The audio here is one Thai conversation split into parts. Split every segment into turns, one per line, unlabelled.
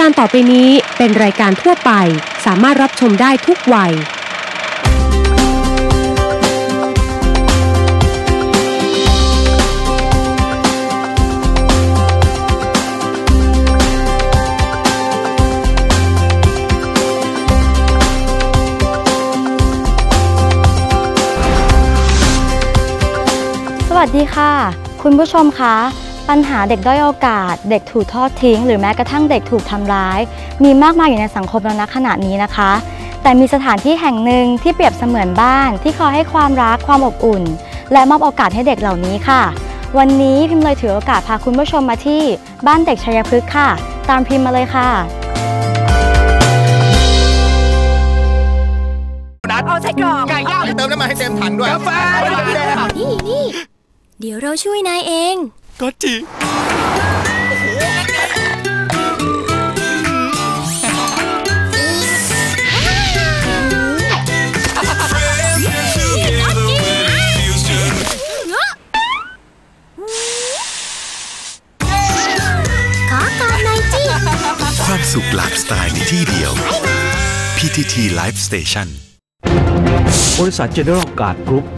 การต่อไปนี้เป็นรายการทั่วไป สามารถรับชมได้ทุกวัย
สวัสดีค่ะ คุณผู้ชมคะ ปัญหาเด็กด้อยโอกาส เด็กถูกทอดทิ้ง หรือแม้กระทั่งเด็กถูกทำร้าย มีมากมายอยู่ในสังคมเราณขณะนี้นะคะ แต่มีสถานที่แห่งหนึ่งที่เปรียบเสมือนบ้าน ที่คอยให้ความรักความอบอุ่น และมอบโอกาสให้เด็กเหล่านี้ค่ะ วันนี้พิมพ์เลยถือโอกาสพาคุณผู้ชมมาที่บ้านเด็กชัยพฤกษ์ค่ะ ตามพิมพ์มาเลยค่ะ
นัดเอาใส่กล่องไก่ย่างเติมน้ำมันให้เต็มถังด้วยกาแฟ
นี่นี่เดี๋ยวเราช่วยนายเอง
ก็จี
ขอกอดหน่อยจิ
ความสุขหลากสไตล์ในที่เดียว PTT Live Station
บริษัท General Guard Group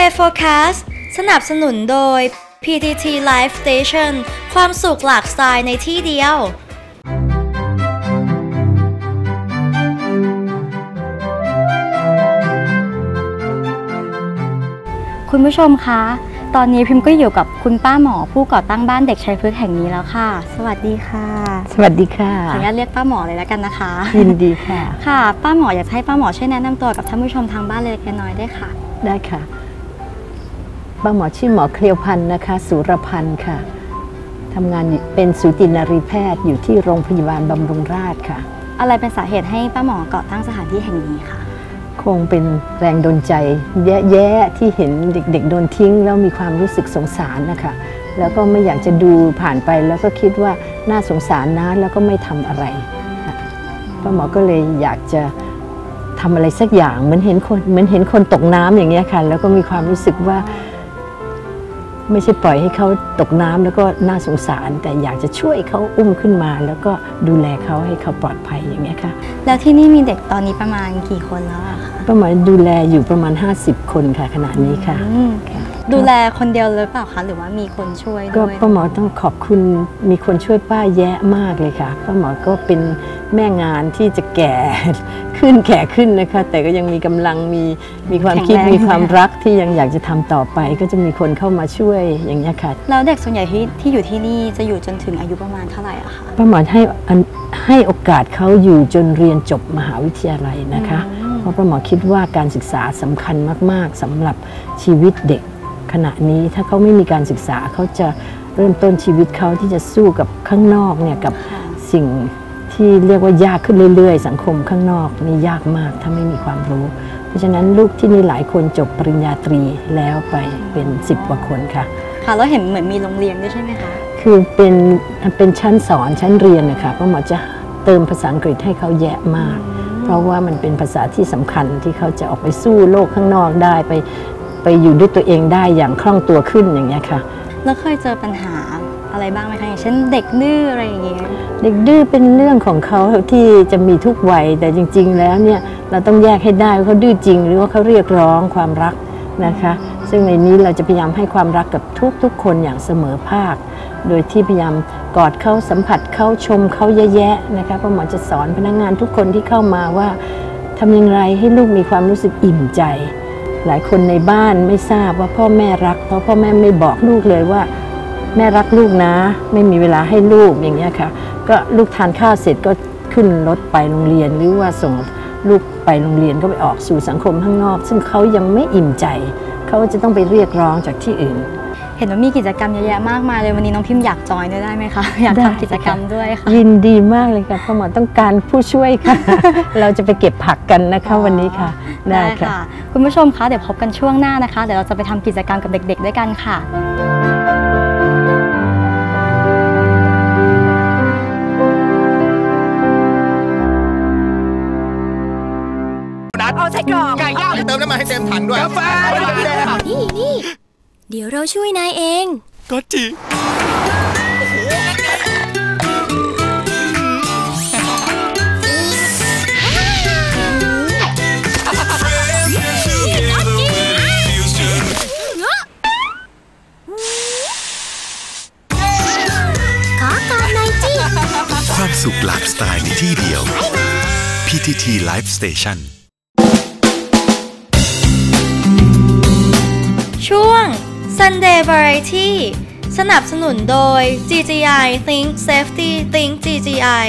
Sunday Forecast สนับสนุนโดย PTT Live Station ความสุขหลากสไตล์ในที่เดียว คุณผู้ชมคะ ตอนนี้พิมพ์ก็อยู่กับคุณป้าหมอผู้ก่อตั้งบ้านเด็กชัยพฤกษ์แห่งนี้แล้วค่ะ สวัสดีค่ะ
สวัสดีค่ะ
ขออนุญาตเรียกป้าหมอเลยแล้วกันนะคะ
ยินดีค่ะ
ค่ะ ป้าหมออยากจะให้ป้าหมอช่วยแนะนำตัวกับท่านผู้ชมทางบ้านเล็กๆน้อยๆได้วยค่ะ
ได้ค่ะ ป้าหมอชื่อหมอเคลียวพันธ์นะคะสุรพันธ์ค่ะทำงานอยู่เป็นสูตินารีแพทย์อยู่ที่โรงพยาบาลบำรุงราษฎร์ค่ะ
อะไรเป็นสาเหตุให้ป้าหมอก่อตั้งสถานที่แห่งนี้ค่ะ
คงเป็นแรงดลใจแย่ๆที่เห็นเด็กๆโดนทิ้ง แล้วมีความรู้สึกสงสารนะคะแล้วก็ไม่อยากจะดูผ่านไปแล้วก็คิดว่าน่าสงสารนะแล้วก็ไม่ทำอะไรค่ะป้าหมอก็เลยอยากจะทำอะไรสักอย่างเหมือนเห็นคนเหมือนเห็นคนตกน้ำอย่างเงี้ยค่ะ แล้วก็มีความรู้สึกว่า ไม่ใช่ปล่อยให้เขาตกน้ำแล้วก็น่าสงสาร แต่อยากจะช่วยเขาอุ้มขึ้นมา แล้วก็ดูแลเขาให้เขาปลอดภัยอย่างเงี้ยค่ะ
แล้วที่นี่มีเด็กตอนนี้ประมาณกี่คนแล้วอะคะ
ป้าหมอดูแลอยู่ประมาณ 50 คนค่ะขณะนี้ค่ะ
อืมดูแลคนเดียวหรือเปล่าคะหรือว่ามีคนช่วย
ก็
ด้วย
ป้าหมอต้องขอบคุณมีคนช่วยป้าแยะมากเลยค่ะป้าหมอก็เป็นแม่งานที่จะแก่ ขึ้นแก่ขึ้นนะคะ แต่ก็ยังมีกำลังมีมีความคิดมีความรักที่ยังอยากจะทำต่อไป ก็จะมีคนเข้ามาช่วยอย่างนี้ยค่ะ
แล้วเด็กส่วนใหญ่ที่ที่อยู่ที่นี่จะอยู่จนถึงอายุประมาณเท่าไหร่อะคะ
ป้าหมอให้อันให้โอกาสเขาอยู่จนเรียนจบมหาวิทยาลัยนะคะ เพราะป้าหมอคิดว่าการศึกษาสำคัญมาก ๆสำหรับชีวิตเด็กขณะนี้ถ้าเขาไม่มีการศึกษาเขาจะเริ่มต้นชีวิตเขาที่จะสู้กับข้างนอกเนี่ยกับสิ่ง ที่เรียกว่ายากขึ้นเรื่อยๆ สังคมข้างนอกนี่ยากมากถ้าไม่มีความรู้ เพราะฉะนั้นลูกที่นี่หลายคนจบปริญญาตรีแล้วไปเป็น 10 กว่าคนค่ะ
ค่ะแล้วเห็นเหมือนมีโรงเรียนด้วยใช่ไหมคะ
คือเป็นเป็นชั้นสอนชั้นเรียนนะคะป้าหมอจะเติมภาษาอังกฤษให้เขาแยะมาก เพราะว่ามันเป็นภาษาที่สำคัญที่เขาจะออกไปสู้โลกข้างนอกได้ไปไปอยู่ด้วยตัวเองได้อย่างคล่องตัวขึ้นอย่างเงี้ยค่ะ
แล้วเคยเจอปัญหา อะไรบ้างไหมคะอย่างเช่นเด็กดื้ออะไรอย่างเงี้ย
เด็กดื้อเป็นเรื่องของเขาที่จะมีทุกวัยแต่จริง ๆ แล้วเนี่ยเราต้องแยกให้ได้ว่าเขาดื้อจริง หรือว่าเขาเรียกร้องความรักนะคะ ซึ่งในนี้เราจะพยายามให้ความรักกับทุกๆ คนอย่างเสมอภาค โดยที่พยายามกอดเขาสัมผัสเขาชมเขาแย่ๆนะคะเพราะหมอจะสอนพนักงานทุกคนที่เข้ามาว่าทำอย่างไรให้ลูกมีความรู้สึกอิ่มใจ หลายคนในบ้านไม่ทราบว่าพ่อแม่รักเพราะพ่อแม่ไม่บอกลูกเลยว่า แม่รักลูกนะ ไม่มีเวลาให้ลูกอย่างเงี้ยค่ะ ก็ลูกทานข้าวเสร็จก็ขึ้นรถไปโรงเรียนหรือว่าส่งลูกไปโรงเรียนก็ไปออกสู่สังคมข้างนอก ซึ่งเขายังไม่อิ่มใจ เขาจะต้องไปเรียกร้องจากที่อื่น
เห็นว่ามีกิจกรรมเยอะแยะมากมายเลยวันนี้น้องพิมพ์อยากจอยด้วยได้ไหมคะอยาก
ได้
ทำกิจกรรมด้วยค่ะ
ยินดีมากเลยค่ะพ่อหมอต้องการผู้ช่วยค่ะ เราจะไปเก็บผักกันนะคะวันนี้ค่ะ ได้ค่ะ
คุณผู้ชมคะเดี๋ยวพบกันช่วงหน้านะคะเดี๋ยวเราจะไปทำกิจกรรมกับเด็ก ๆ ด้วยกันค่ะ
ดเอาไส้กรอกไก่ย่างเติมน้ำมันให้เต็มถังด้วยกาแฟ
นี่นี่เดี๋ยวเราช่วยนายเอง
ก็จี
ขอกอดหน่อยจิ
ความสุขหลากสไตล์ในที่เดียว PTT Life Station
Sunday Variety สนับสนุนโดย GGI Think Safety Think GGI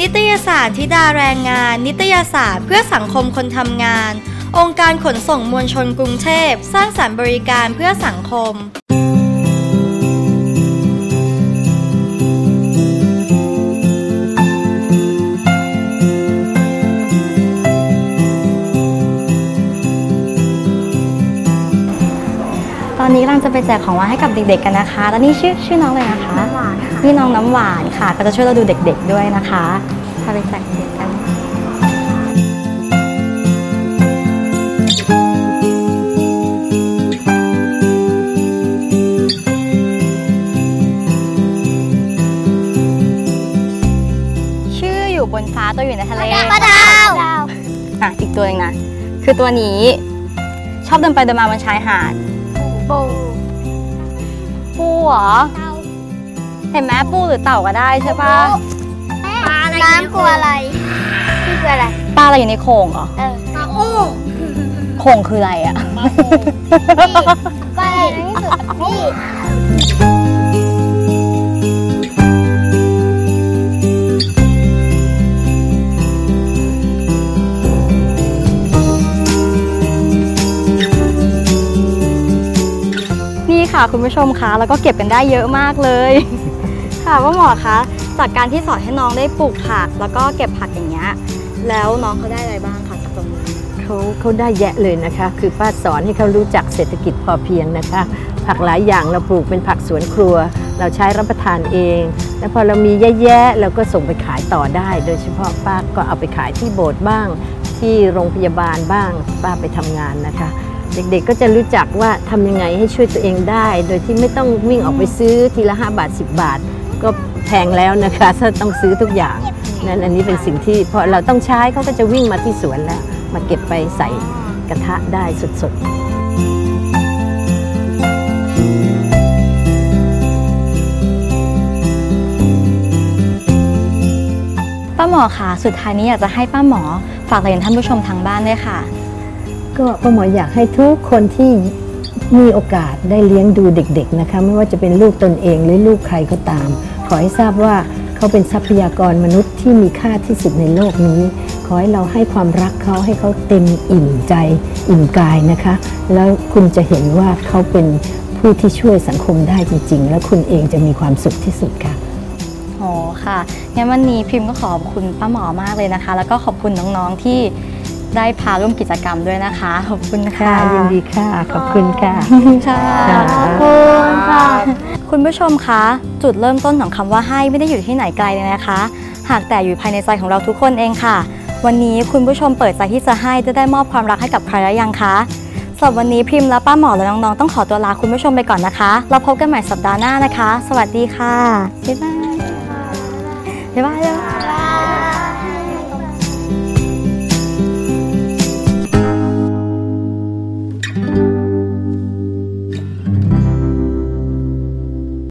นิตยสารทิดาแรงงาน นิตยสารเพื่อสังคมคนทำงาน องค์การขนส่งมวลชนกรุงเทพ สร้างสรรค์บริการเพื่อสังคม
ตอนนี้กำลังจะไปแจกของหวานให้กับเด็กๆกันนะคะแล้วนี่ชื่อชื่อน้องเลยนะคะน้ำหวานค่ะนี่น้องน้ำหวานค่ะ ก็จะช่วยเราดูเด็กๆด้วยนะคะพาไปแจกเด็กกันชื่ออยู่บนฟ้าตัวอยู่ในทะเล
ปลาดาว
อะอีกตัวหนึงนะ คือตัวนี้ชอบเดินไปเดินมาบนชายหาด
ปู
ปูเหรอ เห็นไหมปูหรือเต่าก็ได้ใช่ปะ
ปลาอะไรน้ำกลัวอะไรพี่คืออะไร
ปลาอะไรอยู่ในโข่งเหรอ
เออปลาอู้
โข่งคืออะไรอะ
ปลาอะไรที่สุด
นี่ ค่ะคุณผู้ชมคะแล้วก็เก็บกันได้เยอะมากเลย ค่ะว่าหมอคะจากการที่สอนให้น้องได้ปลูกผัก แล้วก็เก็บผักอย่างเงี้ยแล้วน้องเขาได้อะไรบ้างคะจากตรงนี้
เขาเขาได้แยะเลยนะคะ คือป้าสอนให้เขารู้จักเศรษฐกิจพอเพียงนะคะ ผักหลายอย่างเราปลูกเป็นผักสวนครัว เราใช้รับประทานเอง แล้วพอเรามีแย่ๆเราก็ส่งไปขายต่อได้ โดยเฉพาะป้าก็เอาไปขายที่โบสถ์บ้าง ที่โรงพยาบาลบ้าง ป้าไปทำงานนะคะ เด็กๆก็จะรู้จักว่าทำยังไงให้ช่วยตัวเองได้ โดยที่ไม่ต้องวิ่งออกไปซื้อทีละ 5 บาท 10 บาท ก็แพงแล้วนะคะถ้าต้องซื้อทุกอย่างนั้นอันนี้เป็นสิ่งที่พอเราต้องใช้เขาก็จะวิ่งมาที่สวนแล้ว มาเก็บไปใส่กระทะได้สดๆ
ป้าหมอคะสุดท้ายนี้อยากจะให้ป้าหมอฝากอะไรถึงท่านผู้ชมทางบ้านด้วยค่ะ
ก็ป้าหมออยากให้ทุกคนที่มีโอกาสได้เลี้ยงดูเด็กๆนะคะไม่ว่าจะเป็นลูกตนเองหรือลูกใครก็ตาม ขอให้ทราบว่าเขาเป็นทรัพยากรมนุษย์ที่มีค่าที่สุดในโลกนี้ ขอให้เราให้ความรักเขาให้เขาเต็มอิ่มใจอิ่มกายนะคะ แล้วคุณจะเห็นว่าเขาเป็นผู้ที่ช่วยสังคมได้จริง ๆ และคุณเองจะมีความสุขที่สุดค่ะ
อ๋อค่ะงั้นวันนี้พิมพ์ก็ขอบคุณป้าหมอมากเลยนะคะ แล้วก็ขอบคุณน้องๆที่ ได้พาร่วมกิจกรรมด้วยนะคะ ขอบคุณค่ะ
ค่ะยินดีค่ะ ขอบคุณค่ะ
ค่ะ
ค่ะ
ขอบคุณค่ะ คุณผู้ชมคะ จุดเริ่มต้นของคำว่าให้ไม่ได้อยู่ที่ไหนไกลเลยนะคะ หากแต่อยู่ภายในใจของเราทุกคนเองค่ะ วันนี้คุณผู้ชมเปิดใจที่จะให้จะได้มอบความรักให้กับใครแล้วยังคะสำหรับวันนี้พิมพ์และป้าหมอและน้องๆต้องขอตัวลาคุณผู้ชมไปก่อนนะคะ เราพบกันใหม่สัปดาห์หน้านะคะ สวัสดีค่ะบ๊ายบายบ๊ายบาย